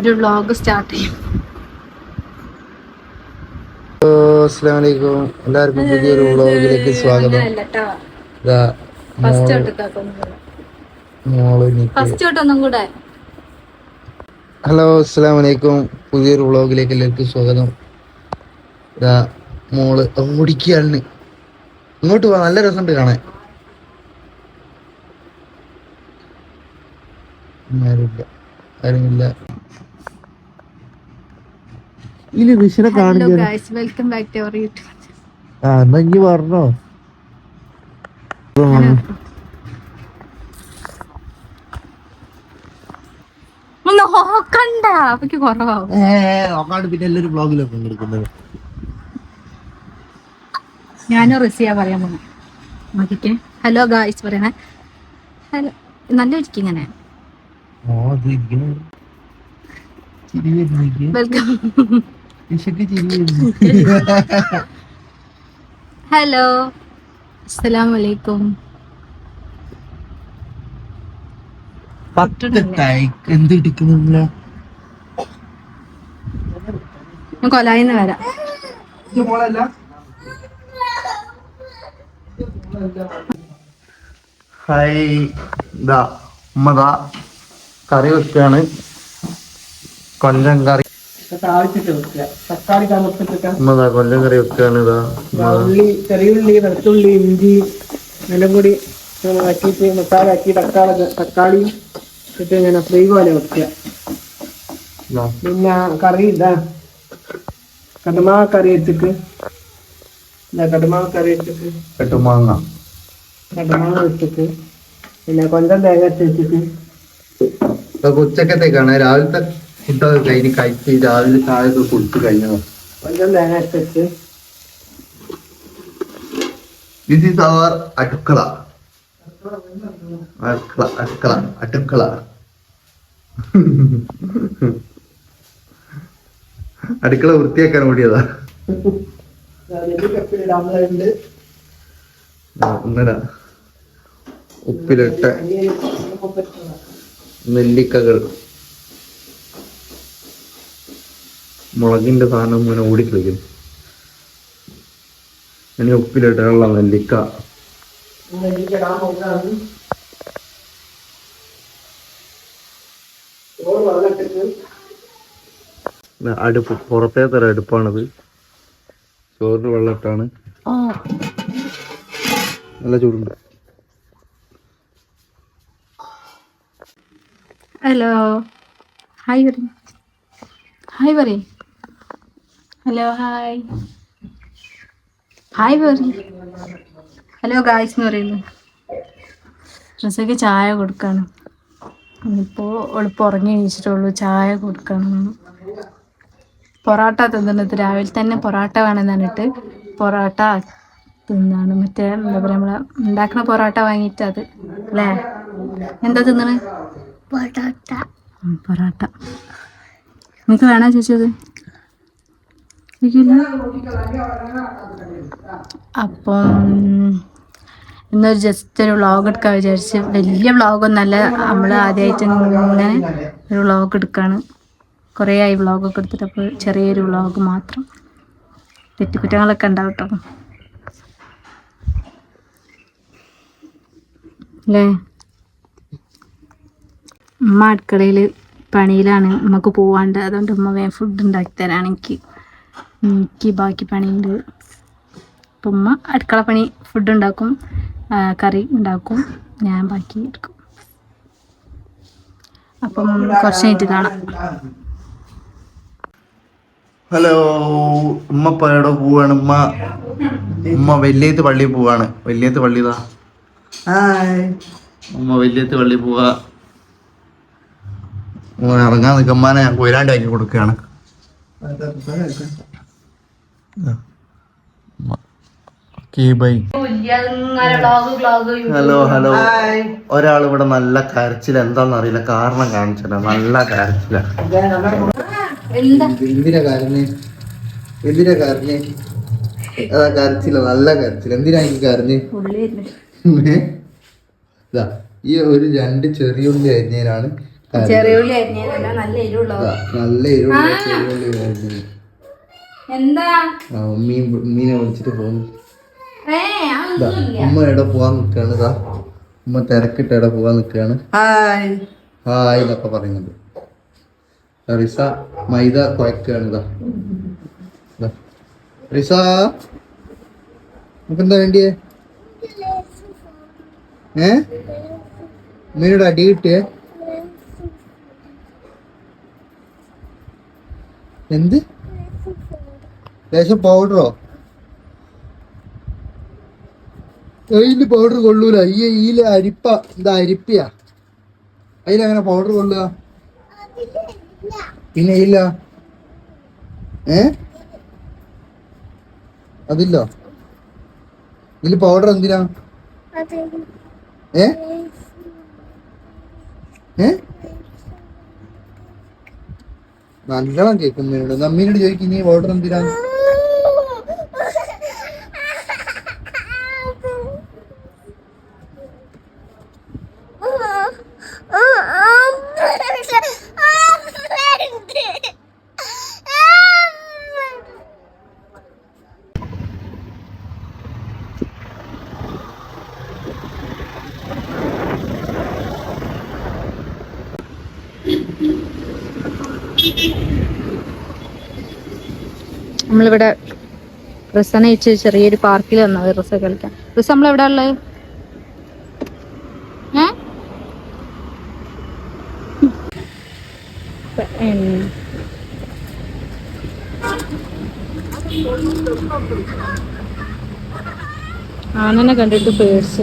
ഒരു vlog start ചെയ്യും. അസ്സലാമലൈക്കും. എല്ലാവർക്കും പുതിയൊരു വ്ളോഗിലേക്ക് സ്വാഗതം. ഹലോ അസ്സലാമലൈക്കും. പുതിയൊരു വ്ളോഗിലേക്ക് എല്ലാവർക്കും സ്വാഗതം. ഇതാ മോൾ ഓടിക്കുകയാണ്. ഇങ്ങോട്ട് പോവാ നല്ല രസമുണ്ട് കാണാൻ. ആരുമില്ല ആരുമില്ല. ഇനി കാണില്ല guys welcome back to our YouTube ആ എന്നാ ഇനി പറഞ്ഞോ? ഞാനും റിസിയാ പറയാൻ പോണേ നോക്കിക്കേ. ഹലോ ഗായ്സ് പറയണേ. ഹലോ നല്ല ഇരിക്കും ഇങ്ങനെ വെൽക്കം ഹലോ അസ്സലാമു അലൈക്കും പത്ത് ടൈക്ക് എന്ത് ഇടിക്കുന്നില്ല ഞാൻ കൊലായിന്ന് വരാം. ഹായ് ഇതാ കറി വെക്കാണ്. കൊല്ലം കറി താഴ്ത്തിട്ട് വെക്കുക. തക്കാളി കൊല്ലം കറി ഉള്ളി ചെറിയുള്ളി വെളുത്തുള്ളി ഇഞ്ചി എല്ലാം കൂടി ആക്കിയിട്ട് മസാല ആക്കി തക്കാളി തക്കാളിയും ഇട്ട് ഇങ്ങനെ ഫ്രീ പോലെ വെക്കുക. പിന്നെ കറി ഇതാ. കടമാ കറി വെച്ചിട്ട്. കടമാ കറി വെച്ചിട്ട്. എട്ട് മാങ്ങ വെച്ചിട്ട് പിന്നെ കൊഞ്ചം തേങ്ങ വെച്ചിട്ട്. ഉച്ചക്കത്തേക്കാണ്. രാവിലത്തെ ഫുഡൊക്കെ കഴിഞ്ഞ് കഴിച്ച് രാവിലെ താഴെ കൊടുത്തു കഴിഞ്ഞു കഴിഞ്ഞതാ. കൊഞ്ചം തേങ്ങ അരച്ച് വെച്ച്. ദിസ് ഈസ് അവർ അടുക്കള. അടുക്കള അടുക്കള അടുക്കള. അടുക്കള വൃത്തിയാക്കാൻ ഓടിയതാ അങ്ങനെ ഒന്നര. ഉപ്പിലിട്ട നെല്ലിക്കകൾ. മുളകിന്റെ സാധനം ഇങ്ങനെ ഓടിക്കളിക്കുന്നു. ഇനി ഉപ്പിലിട്ടുള്ള നെല്ലിക്ക. അടുപ്പ് പുറത്തേ തരം അടുപ്പാണത്. ചോറിന് വെള്ളമിട്ടാണ്. നല്ല ചൂടുണ്ട്. ഹലോ ഹായ് പറയും ഹായ് പറ ഹലോ ഹായ്. ഹായ് പറ ഹലോ ഗായ്സ് എന്ന് പറയുന്നു. ഡ്രസ്സൊക്കെ ചായ കൊടുക്കാണ്. ഇപ്പോൾ എളുപ്പം ഉറങ്ങി എണീച്ചിട്ടുള്ളൂ ചായ കൊടുക്കണം. പൊറോട്ട തിന്നുന്നത് രാവിലെ തന്നെ പൊറോട്ട വേണമെന്ന് പറഞ്ഞിട്ട് പൊറോട്ട തിന്നാണ്. മറ്റേ എന്താ പറയുക നമ്മളെ ഉണ്ടാക്കുന്ന പൊറോട്ട വാങ്ങിയിട്ട് അത് അല്ലേ? എന്താ തിന്നണ്? പൊറോട്ട. പൊറോട്ട. നിങ്ങൾക്ക് വേണോ ചേച്ചത് അപ്പം ഇന്നൊരു ജസ്റ്റ് ഒരു വ്ളോഗ് എടുക്കാൻ വിചാരിച്ച് വലിയ വ്ളോഗൊന്നല്ല നമ്മൾ ആദ്യമായിട്ട് ഇങ്ങനെ ഒരു വ്ളോഗ് എടുക്കാണ്. കുറേ ആയി വ്ളോഗൊക്കെ എടുത്തിട്ട് അപ്പോൾ ചെറിയൊരു വ്ളോഗ് മാത്രം. തെറ്റുകുറ്റങ്ങളൊക്കെ ഉണ്ടാവും കേട്ടോ. അല്ലേ? ഉമ്മ അടുക്കളയിൽ പണിയിലാണ്. ഉമ്മക്ക് പോവാണ്ട്. അതുകൊണ്ട് ഉമ്മ വേഗം ഫുഡ് ഉണ്ടാക്കി തരാണ് എനിക്ക്. എനിക്ക് ബാക്കി പണിയുണ്ട്. അപ്പം ഉമ്മ അടുക്കള പണി ഫുഡ് ഉണ്ടാക്കും കറി ഉണ്ടാക്കും ഞാൻ ബാക്കി എടുക്കും. അപ്പം കുറച്ച് കഴിഞ്ഞിട്ട് കാണാം. ഹലോ ഉമ്മ എവിടെ പോവാണ്? ഉമ്മ ഉമ്മ വലിയത്ത് പള്ളി പോവാണ്. വലിയത്ത് പള്ളി ഇതാ. ഉമ്മ വലിയത്ത് പള്ളി പോവാ. ഇറങ്ങാൻ നിൽക്കുമ്മാനെ ഞാൻ കൊയിലാണ്ടാക്കി കൊടുക്കുകയാണ്. Hello hello. ഒരാൾ ഇവിടെ നല്ല കരച്ചിൽ. എന്താന്ന് അറിയില്ല. കാരണം കാണിച്ചില്ല നല്ല കരച്ചില. എന്തിനാ കരഞ്ഞ്? എന്തിനാ കരഞ്ഞ്? അതാ കരച്ചില്ല നല്ല കരച്ചില്ല എന്തിനാ എനിക്ക് കരഞ്ഞ്? ഇതാ ഈ ഒരു രണ്ട് ചെറിയ ഉള്ളി അരിഞ്ഞതിനാണ് ചെറിയ ഉള്ളി അരിഞ്ഞതല്ല നല്ല എരിവുള്ള നല്ല എരിവുള്ള അരിഞ്ഞത്. എന്താ? മീൻ മീനെ ഉമ്മീനെ വിളിച്ചിട്ട് പോകുന്നു. ഏ ഇതാ, ഉമ്മ എവിടെ പോവാൻ നിൽക്കാണ് ഇതാ ഉമ്മ തിരക്കിട്ട് എവിടെ പോവാൻ ഹായ്. ഹായ് എന്നൊക്കെ പറയുന്നുണ്ട്. റിസ മൈദ കുഴക്കാണ് ഇതാ ഇതാ. റിസ നമുക്ക് എന്താ വേണ്ടിയേ? ഏ? ഉമ്മീനോട് അടി കിട്ടിയേ? എന്ത്? ലേശം പൗഡറോ ഇതിൽ പൗഡർ കൊള്ളൂല. ഈ ഈ അരിപ്പ എന്താ അരിപ്പയാ? അതിലങ്ങനെ പൗഡർ കൊള്ളുക? പിന്നെ ഇല്ല. ഏ? അതില്ലോ? ഇതിൽ പൗഡർ എന്തിനാ? ഏ? ഏ? നല്ലോണം കേൾക്കുന്നതിനോട് നമ്മീനോട് ചോദിക്കും നീ പൗഡർ എന്തിനാ? നമ്മളിവിടെ റിസനെ ചെറിയൊരു പാർക്കിൽ വന്നത് റിസ കളിക്കാൻ. റിസ നമ്മളെവിടെ ഉള്ളത്. ആനനെ കണ്ടിട്ട് പേടിച്ചു.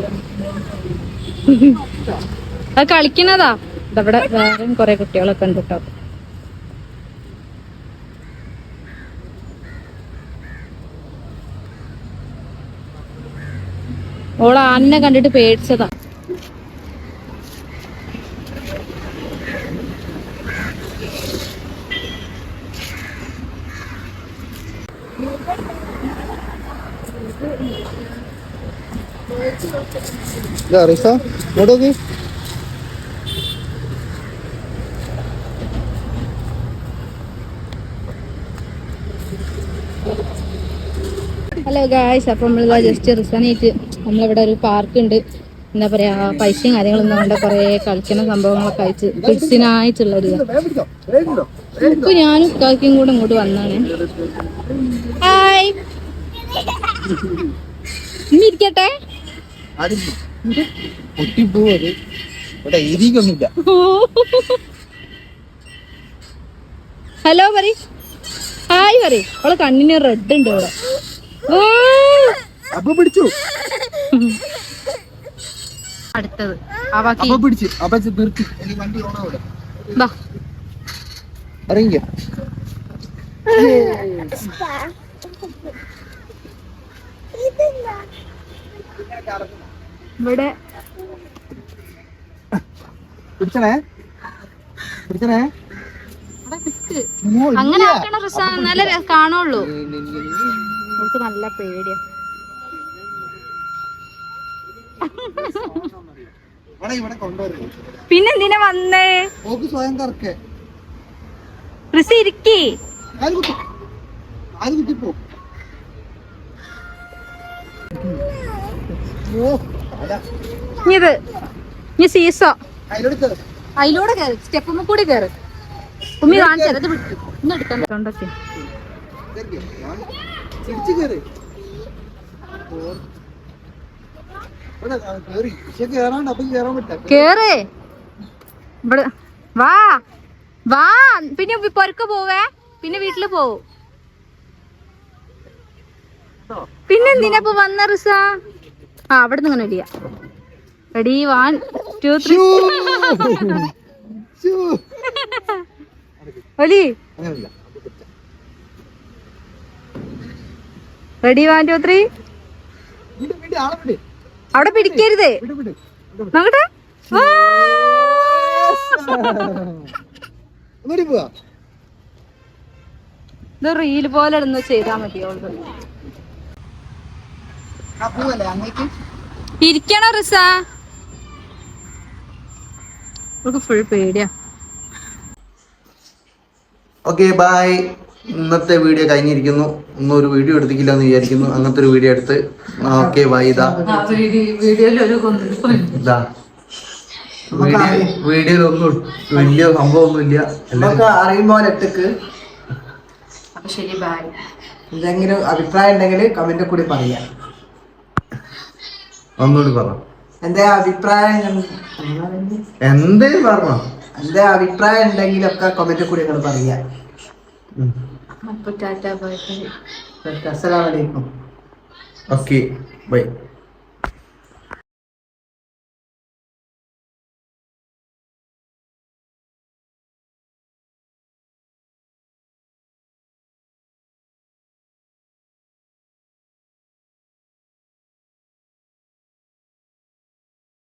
അത് കളിക്കുന്നതാ. ഇതവിടെ വേറെയും കുറെ കുട്ടികളൊക്കെ ഉണ്ട് കേട്ടോ. ഓൾ ആനനെ കണ്ടിട്ട് പേടിച്ചതാ. റിസ ഇങ്ങോട്ട് ഹലോ ഗായ്സ് അപ്പം നമ്മളിതാ ജസ്റ്റ് റിസണായിട്ട് നമ്മളിവിടെ ഒരു പാർക്ക് ഉണ്ട് എന്താ പറയാ പൈസയും കാര്യങ്ങളൊന്നും വേണ്ട കൊറേ കളിക്കുന്ന സംഭവങ്ങളൊക്കെ അയച്ച് കിഡ്സിനായിട്ടുള്ള ഒരു ഇതാ. വേഗം വേഗം ഇപ്പൊ ഞാനും കാക്കിയും കൂടെ ഇങ്ങോട്ട് വന്നാണ്. ഹായ്. ഇരിക്കട്ടെ? ഹലോ പറ ഹായ് പറ അവളെ കണ്ണിന് റെഡ് ഉണ്ട് ഇവിടെ. ഓ! അപ്പൊ പിടിച്ചു. അടുത്തത്. അപ്പൊ പിടിച്ച്. അപ്പൊ നിർത്തി. വണ്ടി ഓണാവിടെ ബാ ഇറങ്ങിക്കോ. ഇവിടെ. പിടിച്ചണേ. പിടിച്ചണേ. അങ്ങനെ നല്ല കാണുള്ളൂ. നമുക്ക് നല്ല പേടിയാ. പിന്നെന്തിനാ വന്നേ? ഓക്ക് സ്വയം കറക്കേ ഇരിക്കി. ഇത് ഇനി സീസോ. അതിലോട് കയറി സ്റ്റെപ്പുമ്മ കൂടി കയറി ഉമ്മി കാണിച്ചത് ഇത് വിട്ടു. ഇന്ന് എടുക്കാൻ കൊണ്ടൊക്കെ തിരിച്ചു കയറി ഇവിടെ കയറി പക്ഷെ കയറാണ്ട് അപ്പം കയറാൻ പറ്റില്ല കേറ്. ഇവിടെ വാ. വാ. പിന്നെ പൊരക്ക പോവേ. പിന്നെ വീട്ടിൽ പോവും. പിന്നെ ഇപ്പൊ വന്ന റിസ? ആ അവിടെ നിന്ന് ഇങ്ങനെ ഇടിയ റെഡി വൺ ടു ത്രീ. ഒലി. റെഡി വൺ ടു ത്രീ അവിടെ പിടിക്കരുത്. നോക്കട്ടെ. റീൽ പോലെ ഇടുന്നു ചെയ്താ മതി ഇരിക്കണോ റിസ? ഫുൾ പേടിയാ. ഓക്കെ ബൈ ഇന്നത്തെ വീഡിയോ കഴിഞ്ഞിരിക്കുന്നു. ഇന്നൊരു വീഡിയോ എടുത്തിക്കില്ല എന്ന് വിചാരിക്കുന്നു. അങ്ങനത്തെ ഒരു വീഡിയോ എടുത്ത്. ഓക്കെ വൈദാ ഇതാ. വീഡിയോയിൽ വീഡിയോയിലൊന്നും വലിയ സംഭവമൊന്നുമില്ല. നമുക്ക് അറിയുമ്പോൾ ഒറ്റയ്ക്ക് എന്തെങ്കിലും അഭിപ്രായം ഉണ്ടെങ്കിൽ കമന്റ് കൂടി പറയാം. ഒന്നുകൂടി പറ. എന്റെ അഭിപ്രായം? എന്തേ? പറഞ്ഞോ? എന്റെ അഭിപ്രായം ഉണ്ടെങ്കിലൊക്കെ കമന്റ് കൂടി നിങ്ങൾ പറയാം. അപ്പൊ ടാറ്റ ബൈ ബൈ. അസ്സലാമലൈക്കും ഓക്കെ ബൈ.